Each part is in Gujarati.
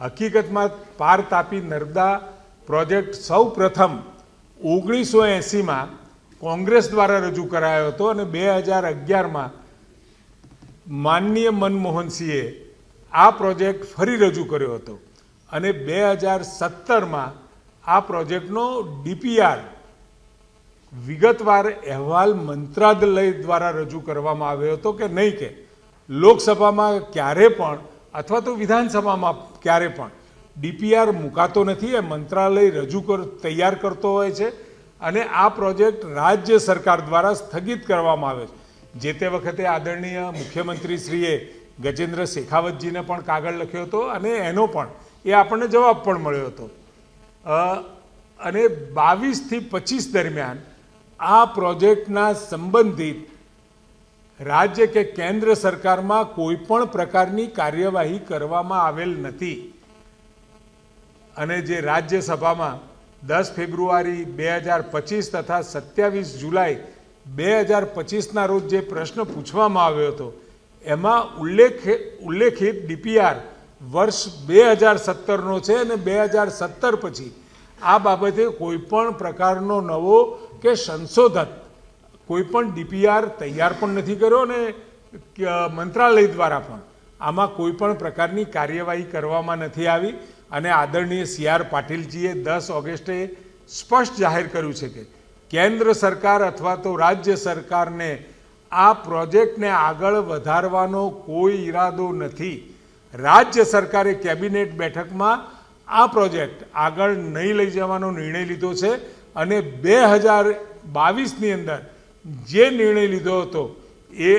હકીકતમાં પાર તાપી નર્મદા પ્રોજેક્ટ સૌ પ્રથમ ઓગણીસો એંસીમાં કોંગ્રેસ દ્વારા રજૂ કરાયો હતો અને બે હજાર અગિયારમાં માનનીય મનમોહનસિંહે આ પ્રોજેક્ટ ફરી રજૂ કર્યો હતો. અને બે હજાર સત્તરમાં આ પ્રોજેક્ટનો ડીપીઆર વિગતવાર અહેવાલ મંત્રાલય દ્વારા રજૂ કરવામાં આવ્યો હતો કે નહીં કે? લોકસભામાં ક્યારે પણ અથવા તો વિધાનસભામાં ક્યારે પણ. ડીપીઆર મુકાતો નથી, એ મંત્રાલય રજૂ કર, તૈયાર કરતો હોય છે અને આ પ્રોજેક્ટ રાજ્ય સરકાર દ્વારા સ્થગિત કરવામાં આવે છે. જે તે વખતે આદરણીય મુખ્યમંત્રીશ્રીએ ગજેન્દ્ર શેખાવતજીને પણ કાગળ લખ્યો હતો અને એનો પણ, એ આપણને જવાબ પણ મળ્યો હતો. અને બાવીસથી પચીસ દરમિયાન આ પ્રોજેક્ટના સંબંધિત રાજ્ય કે કેન્દ્ર સરકારમાં કોઈ પણ પ્રકારની કાર્યવાહી કરવામાં આવેલ નથી. અને જે રાજ્યસભામાં દસ ફેબ્રુઆરી બે હજાર પચીસ તથા સત્યાવીસ જુલાઈ બે હજાર પચીસના રોજ જે પ્રશ્ન પૂછવામાં આવ્યો હતો, એમાં ઉલ્લેખ, ઉલ્લેખિત ડીપીઆર વર્ષ બે હજાર સત્તરનો છે અને બે હજાર સત્તર પછી આ બાબતે કોઈ પણ પ્રકારનો નવો કે સંશોધન કોઈ પણ ડીપીઆર તૈયાર પણ નથી કર્યો અને મંત્રાલય દ્વારા પણ. આમાં કોઈ પણ પ્રકારની કાર્યવાહી કરવામાં નથી આવી અને આદરણીય સી આર પાટીલજીએ દસ ઓગસ્ટે સ્પષ્ટ જાહેર કર્યું છે કે કેન્દ્ર સરકાર અથવા તો રાજ્ય સરકારને આ પ્રોજેક્ટને આગળ વધારવાનો કોઈ ઈરાદો નથી. રાજ્ય સરકારે કેબિનેટ બેઠકમાં આ પ્રોજેક્ટ આગળ નહીં લઈ જવાનો નિર્ણય લીધો છે અને બે હજાર બાવીસની અંદર જે નિર્ણય લીધો હતો, એ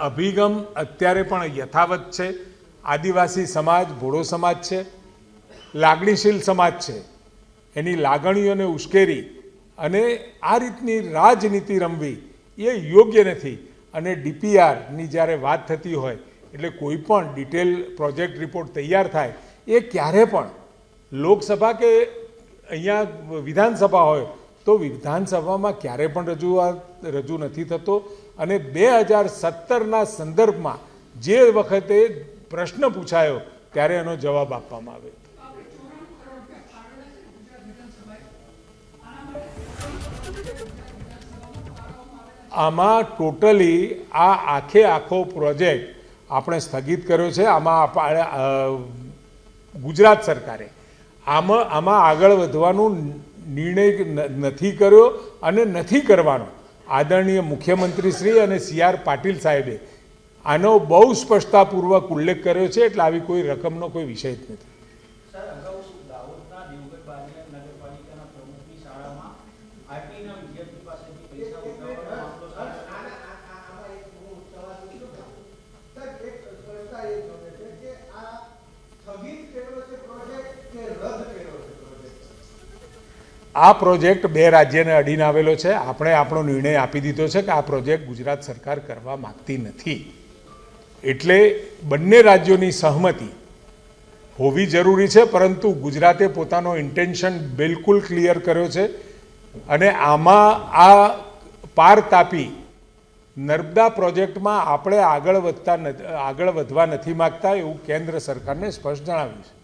અભિગમ અત્યારે પણ યથાવત છે. આદિવાસી સમાજ, ભોળો સમાજ છે. લાગણીશીલ સમાજ છે. એની લાગણીઓને ઉશ્કેરી અને આ રીતની રાજનીતિ રમવી એ યોગ્ય નથી. અને ડીપીઆરની જ્યારે વાત થતી હોય, એટલે કોઈ પણ ડિટેલ પ્રોજેક્ટ રિપોર્ટ તૈયાર થાય, એ ક્યારે પણ લોકસભા કે અહીંયા વિધાનસભા હોય તો વિધાનસભામાં ક્યારે પણ રજૂઆત, રજૂ નથી થતો. અને બે હજાર સત્તરના સંદર્ભમાં જે વખતે પ્રશ્ન પૂછાયો ત્યારે એનો જવાબ આપવામાં આવ્યો. આમાં ટોટલી આ આખે આખો પ્રોજેક્ટ આપણે સ્થગિત કર્યો છે. આમાં ગુજરાત સરકારે. આમાં આમાં આગળ વધવાનું નિર્ણય નથી કર્યો અને નથી કરવાનો. આદરણીય મુખ્યમંત્રી શ્રી અને સી આર પાટીલ સાહેબે આનો બહુ સ્પષ્ટતાપૂર્વક ઉલ્લેખ કર્યો છે, એટલે આવી કોઈ રકમનો કોઈ વિષય જ નથી સર અગાઉ દાહોદના દેવગઢ બારિયા નગરપાલિકાના પ્રમુખની શાળામાં આરટીના વિદ્યાર્થી પાસેથી પૈસા ઉઘરાવવાનો મામલો સામે સાહેબ, એક સ્પષ્ટતા એ જોડે છે કે આ સ્થગિત કર્યો છે પ્રોજેક્ટ કે રદ કર્યો છે પ્રોજેક્ટ આ પ્રોજેક્ટ બે રાજ્યને અડીને આવેલો છે. આપણે આપણો નિર્ણય આપી દીધો છે કે આ પ્રોજેક્ટ ગુજરાત સરકાર કરવા માંગતી નથી. એટલે બંને રાજ્યોની સહમતિ હોવી જરૂરી છે, પરંતુ ગુજરાતે પોતાનો ઇન્ટેન્શન બિલકુલ ક્લિયર કર્યો છે અને આમાં આ પાર તાપી નર્મદા પ્રોજેક્ટમાં આપણે આગળ વધતા આગળ વધવા નથી માગતા એવું કેન્દ્ર સરકારને સ્પષ્ટ જણાવ્યું છે.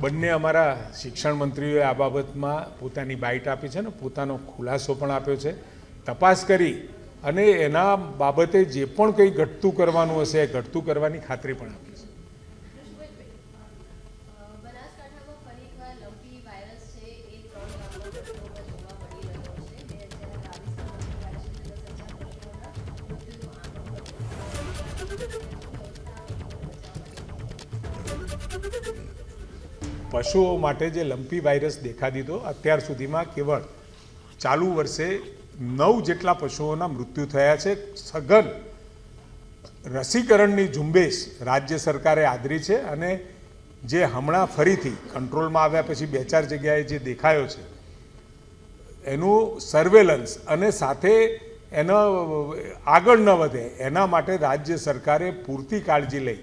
બંને અમારા શિક્ષણ મંત્રીઓએ આ બાબતમાં પોતાની બાઇટ આપી છે ને પોતાનો ખુલાસો પણ આપ્યો છે. તપાસ કરી અને એના બાબતે જે પણ કંઈ ઘટતું કરવાનું હશે એ ઘટતું કરવાની ખાતરી પણ આપી. પશુઓ માટે જે લંપી વાયરસ દેખા દીધો, અત્યાર સુધીમાં કેવળ ચાલુ વર્ષે નવ જેટલા પશુઓના મૃત્યુ થયા છે. સઘન રસીકરણની ઝુંબેશ રાજ્ય સરકારે આદરી છે અને જે હમણાં ફરીથી કંટ્રોલમાં આવ્યા પછી બે ચાર જગ્યાએ જે દેખાયો છે, એનું સર્વેલન્સ અને સાથે એનો આગળ ન વધે, એના માટે રાજ્ય સરકારે પૂરતી કાળજી લઈ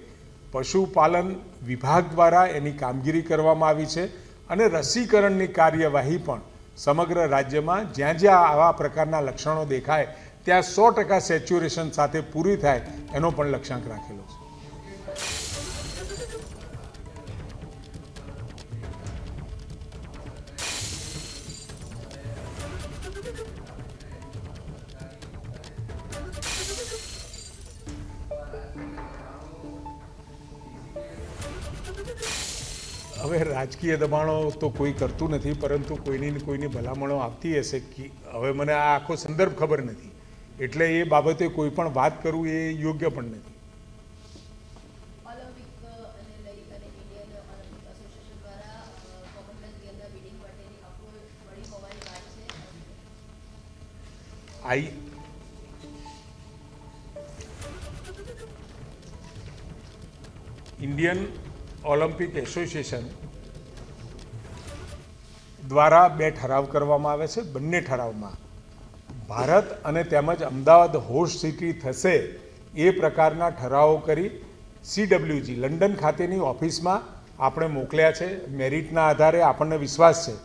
પશુપાલન વિભાગ દ્વારા એની કામગીરી કરવામાં આવી છે અને રસીકરણની કાર્યવાહી પણ સમગ્ર રાજ્યમાં જ્યાં જ્યાં આવા પ્રકારના લક્ષણો દેખાય, ત્યાં સો ટકા સેચ્યુરેશન સાથે પૂરી થાય એનો પણ લક્ષ્યાંક રાખેલો છે. હવે રાજકીય દબાણો તો કોઈ કરતું નથી પરંતુ કોઈની ને કોઈની ભલામણો આવતી હશે કે હવે મને આ આખો સંદર્ભ ખબર નથી. એટલે એ બાબતે કોઈ પણ વાત કરવું એ યોગ્ય પણ નથી. ઓલિમ્પિક ઇન્ડિયન ઓલિમ્પિક અને દ્વારા બે ઠરાવ કરવામાં આવે છે, બંને ઠરાવમાં. ભારત અને તેમજ અમદાવાદ હોસ્ટ સિટી થશે એ પ્રકારના ઠરાવો કરી સીડબ્લ્યુજી લંડન ખાતેની ઓફિસમાં આપણે મોકલ્યા છે. મેરિટના આધારે આપણને વિશ્વાસ છે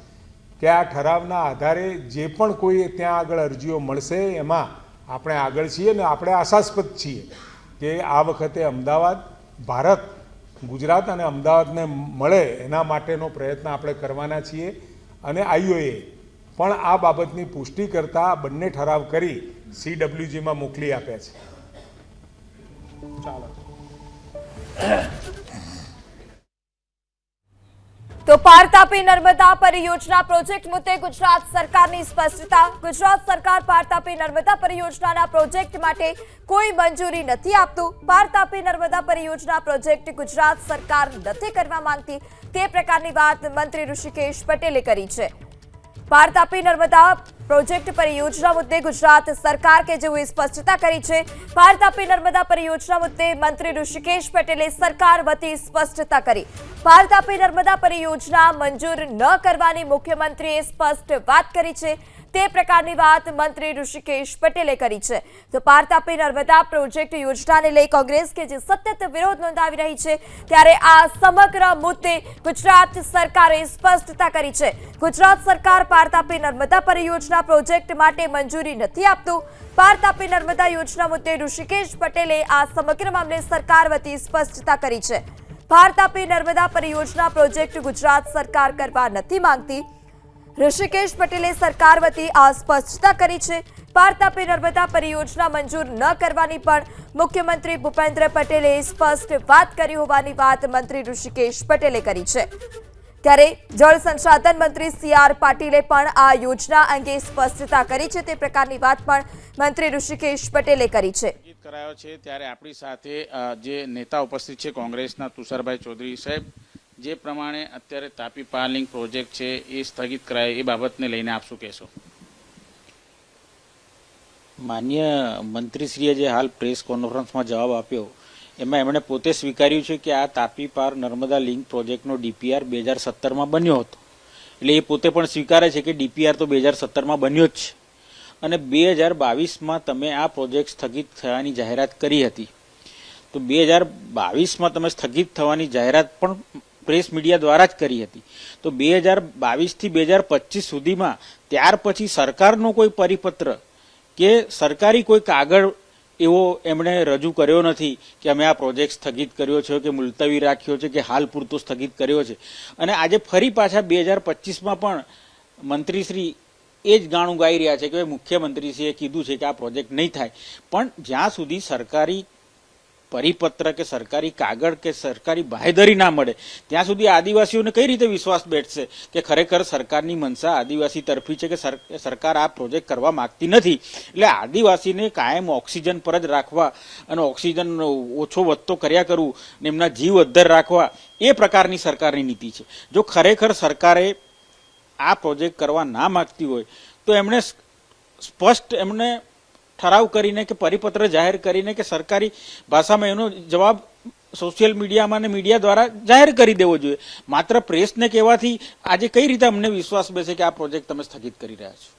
કે આ ઠરાવના આધારે જે પણ કોઈ ત્યાં આગળ અરજીઓ મળશે એમાં આપણે આગળ છીએ ને આપણે આશાસ્પદ છીએ કે આ વખતે અમદાવાદ, ભારત, ગુજરાત અને અમદાવાદને મળે એના માટેનો પ્રયત્ન આપણે કરવાના છીએ. અને આઈઓએ પણ આ બાબતની પુષ્ટિ કરતા બંને ઠરાવ કરી સીડબ્લ્યુજીમાં મોકલી આપ્યા છે. ચાલો. તો પાર તાપી નર્મદા પરિયોજના પ્રોજેક્ટ મુદ્દે ગુજરાત સરકારની સ્પષ્ટતા. ગુજરાત સરકાર પાર તાપી નર્મદા પરિયોજનાના પ્રોજેક્ટ માટે કોઈ મંજૂરી નથી આપતું. પાર તાપી નર્મદા પરિયોજના પ્રોજેક્ટ ગુજરાત સરકાર નથી કરવા માંગતી. તે પ્રકારની વાત મંત્રી ઋષિકેશ પટેલે કરી છે. પાર તાપી નર્મદા પ્રોજેક્ટ પરિયોજના મુદ્દે ગુજરાત સરકાર કે જેઓએ સ્પષ્ટતા કરી છે પાર તાપી નર્મદા પરિયોજના મુદ્દે મંત્રી ઋષિકેશ પટેલે સરકાર વતી સ્પષ્ટતા કરી. પાર તાપી નર્મદા પરિયોજના મંજૂર ન કરવાની મુખ્યમંત્રીએ સ્પષ્ટ વાત કરી છે. તે પ્રકારની વાત મંત્રી ઋષિકેશ પટેલે કરી છે. તો પારતાપી નર્મદા પ્રોજેક્ટ યોજનાને લઈ કોંગ્રેસ કે જે સતત વિરોધ નોંધાવી રહી છે, ત્યારે આ સમગ્ર મુદ્દે ગુજરાત સરકારે સ્પષ્ટતા કરી છે. ગુજરાત સરકાર પારતાપી નર્મદા પરિયોજના પ્રોજેક્ટ માટે મંજૂરી નથી આપતું. પાર તાપી નર્મદા યોજના મુદ્દે ઋષિકેશ પટેલે આ સમગ્ર મામલે સરકાર વતી સ્પષ્ટતા કરી છે. ભારતાપી નર્મદા પરિયોજના પ્રોજેક્ટ ગુજરાત સરકાર કરવા નથી માંગતી. ઋષિકેશ પટેલે સરકાર વતી આ સ્પષ્ટતા કરી છે. પારતાપી નર્મદા પરિયોજના મંજૂર ન કરવાની પણ મુખ્યમંત્રી ભૂપેન્દ્ર પટેલે સ્પષ્ટ વાત કરી હોવાની વાત મંત્રી ઋષિકેશ પટેલે કરી છે. ત્યારે જળ સંસાધન મંત્રી સી આર પાટીલે પણ આ યોજના અંગે સ્પષ્ટતા કરી છે. તે પ્રકારની વાત પણ મંત્રી ઋષિકેશ પટેલે કરી છે. કરાયો છે. ત્યારે આપણી સાથે જે નેતા ઉપસ્થિત છે, કોંગ્રેસના તુષારભાઈ ચૌધરી સાહેબ જે પ્રમાણે અત્યારે તાપી પાર્લિંગ પ્રોજેક્ટ છે એ સ્થગિત કરાય એ બાબતને લઈને આપ શું કહેશો? માન્ય મંત્રીશ્રીએ જે હાલ પ્રેસ કોન્ફરન્સમાં જવાબ આપ્યો, એમાં એમણે પોતે સ્વીકાર્યું છે કે આ તાપી પાર નર્મદા લિંક પ્રોજેક્ટનો ડીપીઆર બે હજાર સત્તરમાં બન્યો હતો. એટલે એ પોતે પણ સ્વીકારે છે કે ડીપીઆર તો બે હજાર સત્તરમાં બન્યો જ છે. અને બે હજાર બાવીસમાં તમે આ પ્રોજેક્ટ સ્થગિત થવાની જાહેરાત કરી હતી. તો બે હજાર બાવીસમાં તમે સ્થગિત થવાની જાહેરાત પણ પ્રેસ મીડિયા દ્વારા જ કરી હતી. તો બે હજાર બાવીસથી બે હજાર પચીસ સુધીમાં ત્યાર પછી સરકારનો કોઈ પરિપત્ર કે સરકારી કોઈ કાગળ એવો એમણે રજૂ કર્યો નથી કે અમે આ પ્રોજેક્ટ સ્થગિત કર્યો છે, કે મુલતવી રાખ્યો છે, કે હાલ પૂરતો સ્થગિત કર્યો છે. અને આજે ફરી પાછા બે હજાર પચીસમાં પણ મંત્રીશ્રી એ જ ગાણું ગાઈ રહ્યા છે કે મુખ્યમંત્રીશ્રીએ કીધું છે કે આ પ્રોજેક્ટ નહીં થાય. પણ જ્યાં સુધી સરકારી પરિપત્ર કે સરકારી કાગળ કે સરકારી બાહેધરી ના મળે, ત્યાં સુધી આદિવાસીઓને કઈ રીતે વિશ્વાસ બેઠશે કે ખરેખર સરકારની મનસા આદિવાસી તરફી છે કે સર- સરકાર આ પ્રોજેક્ટ કરવા માંગતી નથી? એટલે આદિવાસીને કાયમ ઓક્સિજન પર જ રાખવા અને ઓક્સિજન ઓછો વધતો કર્યા કરવું ને એમના જીવ અદ્ધર રાખવા, એ પ્રકારની સરકારની નીતિ છે. જો ખરેખર સરકારે આ પ્રોજેક્ટ કરવા ના માગતી હોય, તો એમણે સ્પષ્ટ એમને ઠરાવ કરીને કે પરિપત્ર જાહેર કરીને કે સરકારી ભાષામાં એનો જવાબ સોશિયલ મીડિયામાં અને મીડિયા દ્વારા જાહેર કરી દેવો જોઈએ. માત્ર પ્રેસને કહેવાથી આજે કઈ રીતે અમને વિશ્વાસ બેસે કે આ પ્રોજેક્ટ તમે સ્થગિત કરી રહ્યા છો?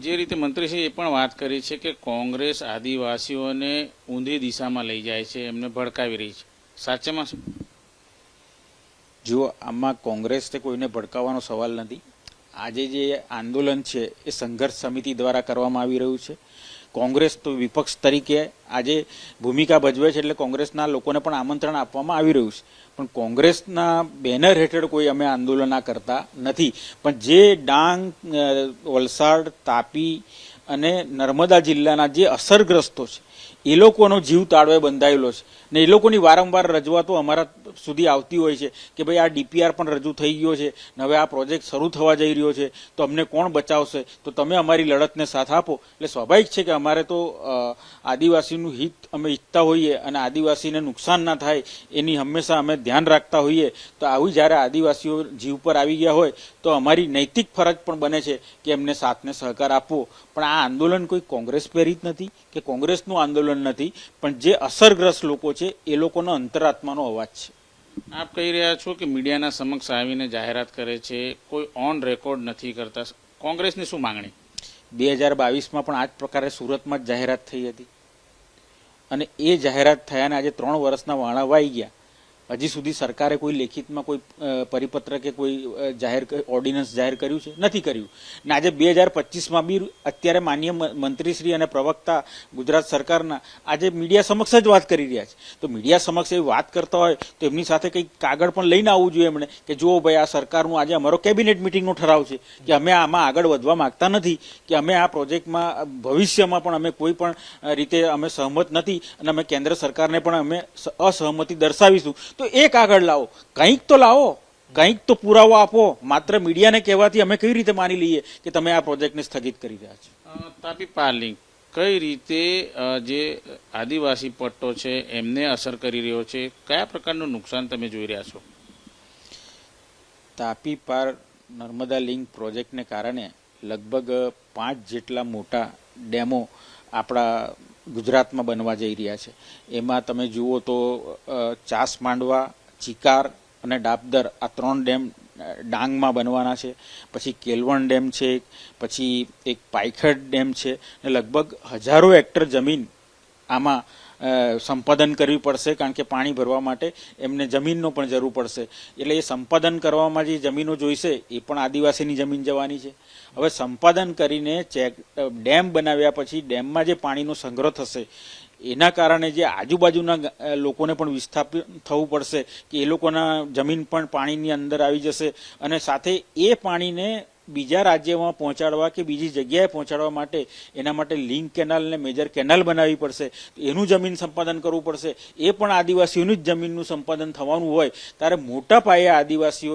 જે રીતે મંત્રીશ્રી એ પણ વાત કરી છે કે કોંગ્રેસ આદિવાસીઓને ઊંધી દિશામાં લઈ જાય છે એમને ભડકાવી રહી છે. સાચેમાં શું? જુઓ આમાં કોંગ્રેસ તે કોઈને ભડકાવવાનો સવાલ નથી આજે જે આંદોલન છે એ સંઘર્ષ સમિતિ દ્વારા કરવામાં આવી રહ્યું છે. કોંગ્રેસ તો વિપક્ષ તરીકે આજે ભૂમિકા ભજવે છે એટલે કોંગ્રેસના લોકોને પણ આમંત્રણ આપવામાં આવી રહ્યું છે. પણ કોંગ્રેસના બેનર હેઠળ કોઈ અમે આંદોલન આ કરતા નથી. પણ જે ડાંગ વલસાડ, તાપી અને નર્મદા જિલ્લાના જે અસરગ્રસ્તો છે, એ લોકોનો જીવ તાળવે બંધાયેલો છે. ને એ લોકોની વારંવાર રજૂઆતો અમારા સુધી આવતી હોય છે કે ભાઈ આ ડીપીઆર પણ રજૂ થઈ ગયો છે ને હવે આ પ્રોજેક્ટ શરૂ થવા જઈ રહ્યો છે, તો અમને કોણ બચાવશે? તો તમે અમારી લડતને સાથ આપો. એટલે સ્વાભાવિક છે કે અમારે તો આદિવાસીનું હિત અમે ઈચ્છતા હોઈએ અને આદિવાસીને નુકસાન ના થાય એની હંમેશા અમે ધ્યાન રાખતા હોઈએ, તો આવી જ્યારે આદિવાસીઓ જીવ પર આવી ગયા હોય, તો અમારી નૈતિક ફરજ પણ બને છે કે એમને સાથને સહકાર આપવો. પણ આ આંદોલન કોઈ કોંગ્રેસ પ્રેરિત નથી કે કોંગ્રેસનું આંદોલન નથી, પણ જે અસરગ્રસ્ત લોકો છે એ લોકોનો અંતરાત્માનો અવાજ છે. આપ કહી રહ્યા છો કે મીડિયાના સમક્ષ આવીને જાહેરાત કરે છે, કોઈ ઓન રેકોર્ડ નથી કરતા. કોંગ્રેસની શું માંગણી? બે હજાર બાવીસમાં પણ આ જ પ્રકારે સુરતમાં જ જાહેરાત થઈ હતી. અને એ જાહેરાત થયાને આજે ત્રણ વર્ષના વાણા વાઈ ગયા. હજી સુધી સરકારે કોઈ લેખિતમાં કોઈ પરિપત્ર કે કોઈ જાહેર ઓર્ડિનન્સ જાહેર કર્યું છે? નથી કર્યું. ને આજે બે હજાર પચીસમાં બી અત્યારે માન્ય મંત્રીશ્રી અને પ્રવક્તા ગુજરાત સરકારના આજે મીડિયા સમક્ષ જ વાત કરી રહ્યા છે. તો મીડિયા સમક્ષ એવી વાત કરતા હોય તો એમની સાથે કંઈક કાગળ પણ લઈને આવવું જોઈએ એમણે કે જુઓ ભાઈ, આ સરકારનું આજે અમારો કેબિનેટ મિટિંગનો ઠરાવ છે કે અમે આમાં આગળ વધવા માંગતા નથી, કે અમે આ પ્રોજેક્ટમાં ભવિષ્યમાં પણ અમે કોઈ પણ રીતે અમે સહમત નથી અને અમે કેન્દ્ર સરકારને પણ અમે અસહમતિ દર્શાવીશું. તો એ કાગળ લાવો. કંઈક તો લાવો કંઈક તો પુરાવો આપો. માત્ર મીડિયાને કહેવાથી અમે કઈ રીતે માની લઈએ કે તમે આ પ્રોજેક્ટને સ્થગિત કરી રહ્યા છો? તાપી પાર્લિંગ કઈ રીતે જે આદિવાસી પટ્ટો છે એમને અસર કરી રહ્યો છે કયા પ્રકારનું નુકસાન તમે જોઈ રહ્યા છો? તાપી પાર નર્મદા લિંક પ્રોજેક્ટને કારણે લગભગ પાંચ જેટલા મોટા ડેમો આપણા ગુજરાતમાં બનવા જઈ રહ્યા છે. એમાં તમે જુઓ તો ચાસ માંડવા, ચિકાર અને ડાબદર આ ત્રણ ડેમ ડાંગમાં બનવાના છે. પછી કેલવણ ડેમ છે, પછી એક પાયખડ ડેમ છે ને લગભગ હજારો હેક્ટર જમીન આમાં સંપાદન કરવી પડશે કારણ કે પાણી ભરવા માટે એમને જમીનનો પણ જરૂર પડશે. એટલે એ સંપાદન કરવામાં જે જમીનો જોઈશે, એ પણ આદિવાસીની જમીન જવાની છે. હવે સંપાદન કરીને ચેક ડેમ બનાવ્યા પછી ડેમમાં જે પાણીનો સંગ્રહ થશે, એના કારણે જે આજુબાજુના લોકોને પણ વિસ્થાપિત થવું પડશે કે એ લોકોના જમીન પણ પાણીની અંદર આવી જશે અને સાથે એ પાણીને બીજા રાજ્યમાં પહોંચાડવા કે બીજી જગ્યાએ પહોંચાડવા માટે એના માટે લિંક કેનાલ ને મેજર કેનાલ બનાવવી પડશે. એનું જમીન સંપાદન કરવું પડશે. એ પણ આદિવાસીઓનું જ જમીનનું સંપાદન થવાનું હોય, ત્યારે મોટા પાયે આદિવાસીઓ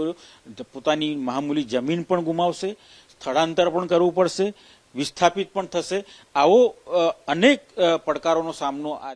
પોતાની મહામૂલી જમીન પણ ગુમાવશે, સ્થળાંતર પણ કરવું પડશે, વિસ્થાપિત પણ થશે. આવો અનેક પડકારોનો સામનો આ